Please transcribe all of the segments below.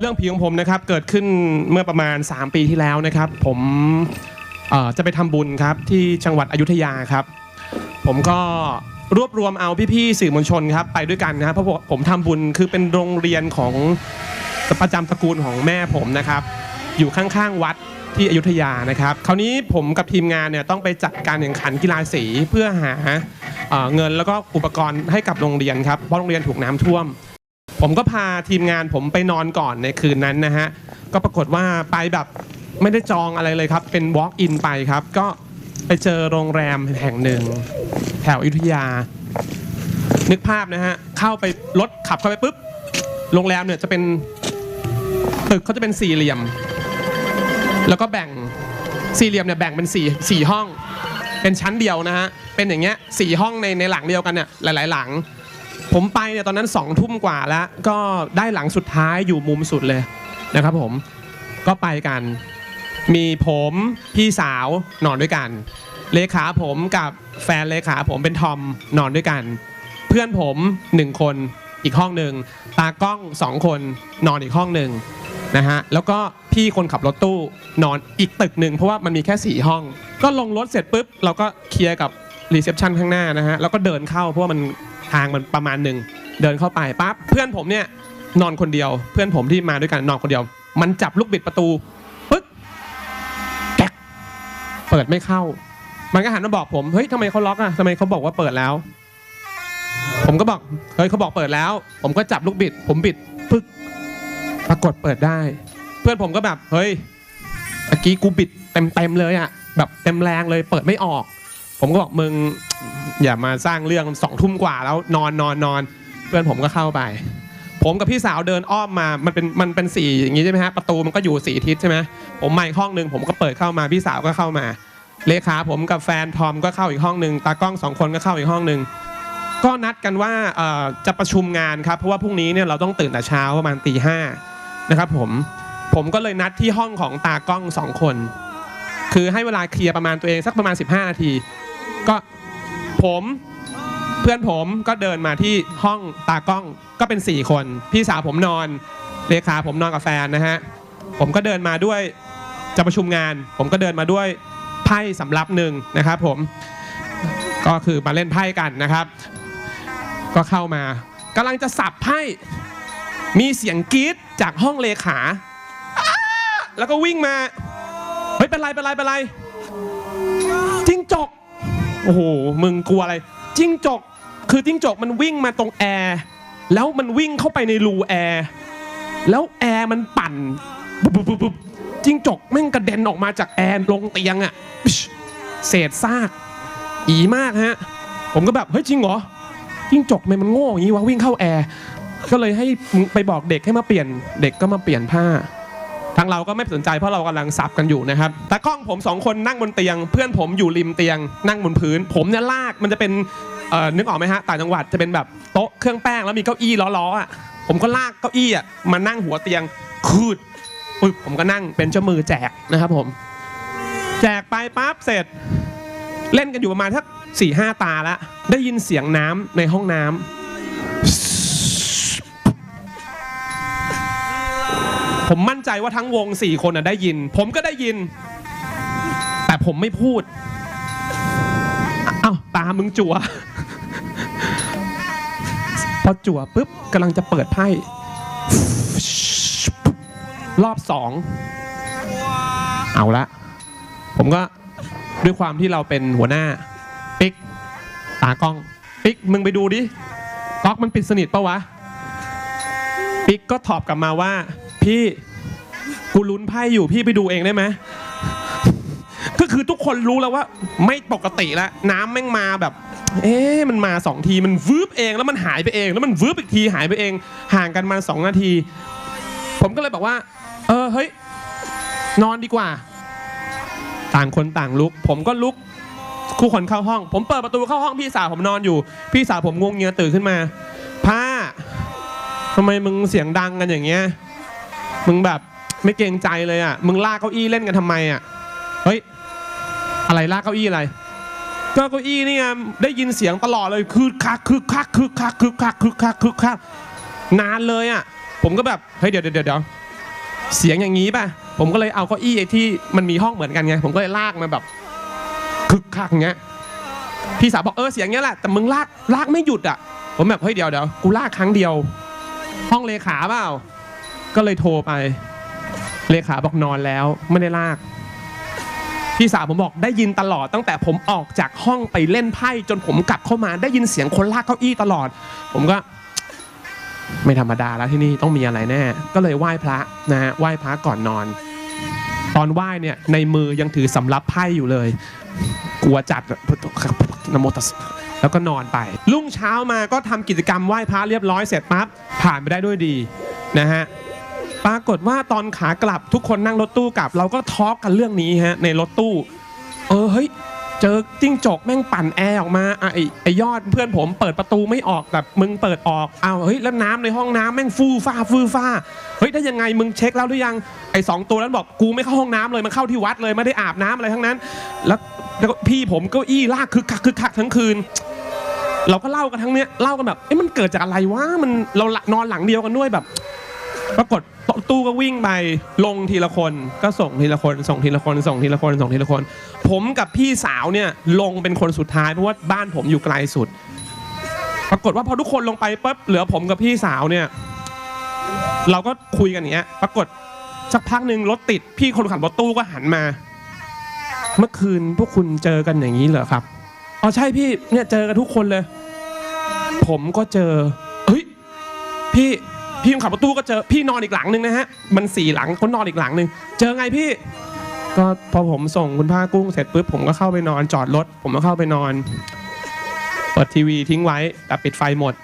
เรื่องผีของผมนะครับเกิดขึ้นเมื่อประมาณ 3 ปีที่แล้วนะครับ ผมเอ่อจะไปทำบุญครับที่จังหวัดอยุธยาครับ ผมก็รวบรวมเอาพี่ๆสื่อมวลชนครับไปด้วยกันนะครับเพราะผมทำบุญคือเป็นโรงเรียนของประจำตระกูลของแม่ผมนะครับ อยู่ข้างๆวัดที่อยุธยานะครับ คราวนี้ผมกับทีมงานเนี่ยต้องไปจัดการแข่งขันกีฬาสีเพื่อหาเอ่อเงินแล้วก็อุปกรณ์ให้กับโรงเรียนครับเพราะโรงเรียนถูกน้ำท่วม ผมก็พาทีมงานผมไปนอนก่อนในคืนนั้นนะฮะ ก็ปรากฏว่าไปแบบไม่ได้จองอะไรเลยครับ เป็น walk in ไปครับ ก็ไปเจอโรงแรมแห่งหนึ่ง แถวอยุธยา นึกภาพนะฮะ เข้าไปรถขับเข้าไปปุ๊บ โรงแรมเนี่ยจะเป็นตึกเขาจะเป็นสี่เหลี่ยม แล้วก็แบ่งสี่เหลี่ยมเนี่ยแบ่งเป็นสี่สี่ห้อง เป็นชั้นเดียวนะฮะ เป็นอย่างเงี้ยสี่ห้องในในหลังเดียวกันเนี่ยหลาย ๆ หลัง ผมไปเนี่ยตอนนั้นสองทุ่มกว่าแล้ว ก็ได้หลังสุดท้ายอยู่มุมสุดเลยนะครับผมก็ไปกัน มีผมพี่สาวนอนด้วยกัน เลขาผมกับแฟนเลขาผมเป็นทอมนอนด้วยกัน เพื่อนผมหนึ่งคนอีกห้องหนึ่งตากล้องสองคนนอนอีกห้องหนึ่งนะฮะแล้วก็พี่คนขับรถตู้นอนอีกตึกหนึ่งเพราะว่ามันมีแค่สี่ห้อง ก็ลงรถเสร็จปุ๊บเราก็เคลียร์กับรีเซพชันข้างหน้านะฮะแล้วก็เดินเข้าเพราะว่ามันางมันประมาณหนึ่งเดินเข้าไปปั๊บเพื่อนผมเนี่ยนอนคนเดียว เพื่อนผมที่มาด้วยกันนอนคนเดียว มันจับลูกบิดประตูปึ๊กแก๊กเปิดไม่เข้า มันก็หันมาบอกผมเฮ้ยทำไมเขาล็อกอะทำไมเขาบอกว่าเปิดแล้ว ผมก็บอกเฮ้ยเขาบอกเปิดแล้ว ผมก็จับลูกบิด ผมบิดปึ๊กปรากฏเปิดได้ เพื่อนผมก็แบบเฮ้ยเมื่อกี้กูบิดเต็มเต็มเลยอะแบบเต็มแรงเลยเปิดไม่ออก ผมก็บอกมึง อย่ามาสร้างเรื่องสองทุ่มกว่าแล้วนอนนอนนอนเพื่อนผมก็เข้าไป ผมกับพี่สาวเดินอ้อมมามันเป็นมันเป็นสี่อย่างนี้ใช่ไหมฮะประตูมันก็อยู่สี่ทิศใช่ไหมผมมาอีกห้องหนึ่งผมก็เปิดเข้ามาพี่สาวก็เข้ามา เลขาผมกับแฟนทอมก็เข้าอีกห้องหนึ่งตากล้องสองคนก็เข้าอีกห้องหนึ่งก็นัดกันว่าจะประชุมงานครับเพราะว่าพรุ่งนี้เนี่ยเราต้องตื่นแต่เช้าประมาณตีห้านะครับผมผมก็เลยนัดที่ห้องของตากล้องสองคน คือให้เวลาเคลียร์ประมาณตัวเองสักประมาณ 15 นาที ก็ ผมเพื่อนผมก็เดินมาที่ห้องตากล้องก็เป็น 4 คน พี่สาวผมนอนเลขาผมนอนกับแฟนนะฮะผมก็เดินมาด้วยจะประชุมงาน ผมก็เดินมาด้วยไพ่สำรับหนึ่งนะครับผมก็คือมาเล่นไพ่กันนะครับ ก็เข้ามากำลังจะสับไพ่มีเสียงกรี๊ดจากห้องเลขา แล้วก็วิ่งมา เฮ้ย เป็นไร เป็นไร เป็นไรจิ้งจก โอ้โห มึงกลัวอะไร จิ้งจก คือจิ้งจกมันวิ่งมาตรงแอร์ แล้วมันวิ่งเข้าไปในรูแอร์ แล้วแอร์มันปั่นปุ๊บปุ๊บปุ๊บจิ้งจกแม่งกระเด็นออกมาจากแอร์ลงเตียงอะเศษซาก อีมากฮะ ผมก็แบบ เฮ้ยจริงเหรอ จิ้งจกทำไมมันโง่อย่างนี้วะวิ่งเข้าแอร์ ก็เลยให้ไปบอกเด็กให้มาเปลี่ยน เด็กก็มาเปลี่ยนผ้า ทางเราก็ไม่สนใจเพราะเรากำลังสับกันอยู่นะครับตากล้องผมสองคนนั่งบนเตียง เพื่อนผมอยู่ริมเตียง นั่งบนพื้น ผมเนี่ยลากมันจะเป็นนึกออกไหมฮะต่างจังหวัดจะเป็นแบบโต๊ะเครื่องแป้งแล้วมีเก้าอี้ล้อๆอะผมก็ลากเก้าอี้อะมานั่งหัวเตียงคืดปึ๊บผมก็นั่งเป็นเจ้ามือแจกนะครับผม แจกไปปั๊บเสร็จ เล่นกันอยู่ประมาณทักสี่ห้าตาล้วได้ยินเสียงน้ำในห้องน้ำ ผมมั่นใจว่าทั้งวงสี่คนได้ยิน ผมก็ได้ยิน แต่ผมไม่พูดเอ้าตามึงจั่วพอจั่วปุ๊บกำลังจะเปิดไพ่รอบสองเอาละ ผมก็ด้วยความที่เราเป็นหัวหน้า ปิ๊ก ตากล้อง ปิ๊ก มึงไปดูดิก๊อกมันปิดสนิทปะวะ ปิ๊กก็ตอบกลับมาว่า พี่กูลุ้นไพ่อยู่พี่ไปดูเองได้ไหมก็คือทุกคนรู้แล้วว่า ไม่ปกติแล้วน้ำแม่งมาแบบ เอ๊ะมันมาสองทีมันวืบเองแล้วมันหายไปเอง แล้วมันวืบอีกทีหายไปเอง ห่างกันมาสองนาที ผมก็เลยบอกว่า เออเฮ้ยนอนดีกว่า ต่างคนต่างลุก ผมก็ลุกคู่คนเข้าห้อง ผมเปิดประตูเข้าห้องพี่สาวผมนอนอยู่ พี่สาวผมงวงเงียตื่นขึ้นมา ผ้าทำไมมึงเสียงดังกันอย่างเงี้ย มึงแบบไม่เกรงใจเลยอะ มึงลากเก้าอี้เล่นกันทำไมอะ เฮ้ย อะไรลากเก้าอี้อะไร ก็เก้าอี้นี่ไงได้ยินเสียงตลอดเลยคือคักคือคักคือคักคือคักคือคักคือคักนานเลยอะ ผมก็แบบ เฮ้ยเดี๋ยวเดี๋ยวเดี๋ยวเสียงอย่างนี้ป่ะ ผมก็เลยเอาเก้าอี้ไอ้ที่มันมีห้องเหมือนกันไง ผมก็เลยลากมาแบบคึกคักเงี้ย พี่สาวบอกเออเสียงเงี้ยแหละ แต่มึงลากลากไม่หยุดอะ ผมแบบเฮ้ยเดี๋ยวเดี๋ยวกูลากครั้งเดียว ห้องเลขาเปล่า ก็เลยโทรไป เลขาบอกนอนแล้วไม่ได้ลาก พี่สาวผมบอกได้ยินตลอดตั้งแต่ผมออกจากห้องไปเล่นไพ่จนผมกลับเข้ามาได้ยินเสียงคนลากเก้าอี้ตลอด ผมก็ ไม่ธรรมดาแล้วที่นี่ต้องมีอะไรแน่ ก็เลยไหว้พระนะฮะไหว้พระก่อนนอน ตอนไหว้เนี่ยในมือยังถือสำรับไพ่อยู่เลย กลัวจัดนะโมตัสแล้วก็นอนไป รุ่งเช้ามาก็ทำกิจกรรมไหว้พระเรียบร้อยเสร็จปั๊บผ่านไปได้ด้วยดีนะฮะ ปรากฏว่าตอนขากลับทุกคนนั่งรถตู้กลับ เราก็ทอล์กกันเรื่องนี้ฮะในรถตู้ เออเฮ้ยเจอจิ้งจกแม่งปั่นแอร์ออกมาอะไอไอยอดเพื่อนผมเปิดประตูไม่ออกแบบมึงเปิดออกเอาเฮ้ยแล้วน้ำในห้องน้ำแม่งฟูฟ้าฟูฟ้าเฮ้ยได้ยังไงมึงเช็คแล้วหรือยังไอสองตัวนั้นบอกกูไม่เข้าห้องน้ำเลยมันเข้าที่วัดเลยไม่ได้อาบน้ำอะไรทั้งนั้น แล้วแล้วพี่ผมก็อี้ลากคึกคักคึกคักทั้งคืน เราก็เล่ากันทั้งเนี้ยเล่ากันแบบเอ้มันเกิดจากอะไรวะมันเรานอนหลังเดียวกันด้วยแบบ ปรากฏตู้ก็วิ่งไปลงทีละคนก็ส่งทีละคน ส่งทีละคน ส่งทีละคนส่งทีละคน ผมกับพี่สาวเนี่ยลงเป็นคนสุดท้ายเพราะว่าบ้านผมอยู่ไกลสุด ปรากฏว่าพอทุกคนลงไปปุ๊บเหลือผมกับพี่สาวเนี่ย เราก็คุยกันอย่างเงี้ย ปรากฏสักพักหนึ่งรถติดพี่คนขับรถตู้ก็หันมา เมื่อคืนพวกคุณเจอกันอย่างนี้เหรอครับอ๋อใช่พี่เนี่ยเจอกันทุกคนเลย ผมก็เจอเฮ้ยพี่ พี่คนขับรถตู้ก็เจอพี่นอนอีกหลังหนึ่งนะฮะมันสี่หลังคนนอนอีกหลังหนึ่งเจอไงพี่ ก็พอผมส่งคุณผ้ากุ้งเสร็จปุ๊บผมก็เข้าไปนอนจอดรถ ผมก็เข้าไปนอนเปิดทีวีทิ้งไว้แต่ปิดไฟหมด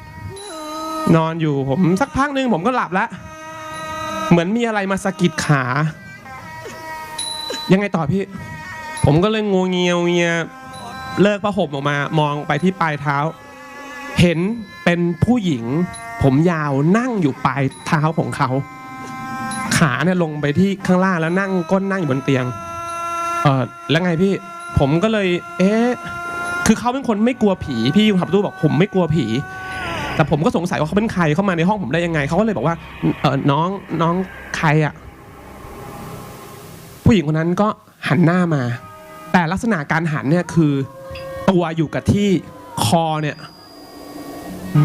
นอนอยู่ผมสักพักหนึ่งผมก็หลับแล้วเหมือนมีอะไรมาสะกิดขา ยังไงต่อพี่ ผมก็เลยงูเงียวเงียเลิกผ้าห่มออกมา มองไปที่ปลายเท้า เห็นเป็นผู้หญิง ผมยาวนั่งอยู่ปลายเท้าของเขา ขาเนี่ยลงไปที่ข้างล่างแล้วนั่งก้นนั่งอยู่บนเตียง เออแล้วไงพี่ ผมก็เลย เอ๊ะคือเขาเป็นคนไม่กลัวผีพี่ขับตู้บอกผมไม่กลัวผี แต่ผมก็สงสัยว่าเขาเป็นใครเข้ามาในห้องผมได้ยังไงเขาก็เลยบอกว่า เออน้องน้องใครอะผู้หญิงคนนั้นก็หันหน้ามา แต่ลักษณะการหันเนี่ยคือตัวอยู่กับที่คอเนี่ย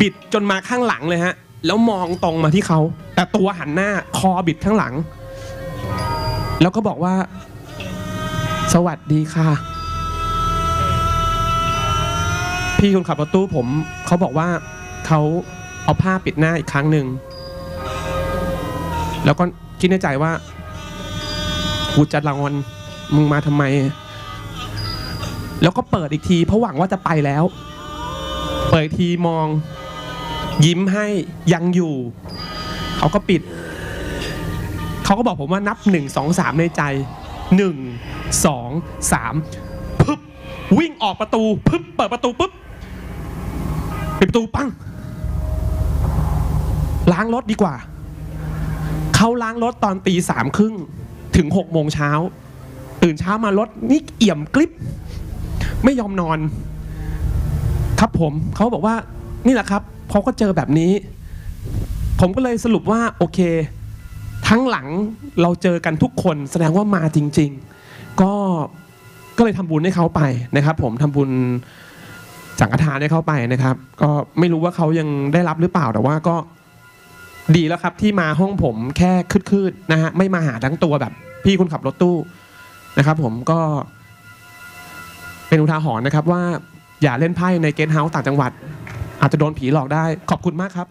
บิดจนมาข้างหลังเลยฮะ แล้วมองตรงมาที่เขา แต่ตัวหันหน้าคอบิดข้างหลัง แล้วก็บอกว่า สวัสดีค่ะ พี่คนขับรถตู้ผม เขาบอกว่าเขาเอาผ้าปิดหน้าอีกครั้งหนึ่ง แล้วก็คิดในใจว่ากูจะรางวัลมึงมาทำไม แล้วก็เปิดอีกทีเพราะหวังว่าจะไปแล้ว เปิดทีมอง ยิ้มให้ยังอยู่ เขาก็ปิด เขาก็บอกผมว่านับหนึ่งสองสามในใจหนึ่งสองสามปึ๊บวิ่งออกประตูปึ๊บเปิดประตูปุ๊บปิดประตูปังล้างรถดีกว่า เขาล้างรถตอนตีสามครึ่งถึงหกโมงเช้า ตื่นเช้ามารถนี่เอี่ยมกริบ ไม่ยอมนอน ครับผมเขาบอกว่านี่แหละครับเขาก็เจอแบบนี้ ผมก็เลยสรุปว่าโอเค ทั้งหลังเราเจอกันทุกคนแสดงว่ามาจริง ๆ ก็ก็เลยทำบุญให้เขาไปนะครับ ผมทำบุญสังฆทานให้เขาไปนะครับ ก็ไม่รู้ว่าเขายังได้รับหรือเปล่าแต่ว่าก็ดีแล้วครับที่มาห้องผมแค่คืดๆนะฮะไม่มาหาทั้งตัวแบบ พี่คนขับรถตู้นะครับ ผมก็เป็นอุทาหรณ์นะครับว่า อย่าเล่นไพ่ในเกสต์เฮาส์ต่างจังหวัด อาจจะโดนผีหลอกได้ขอบคุณมากครับ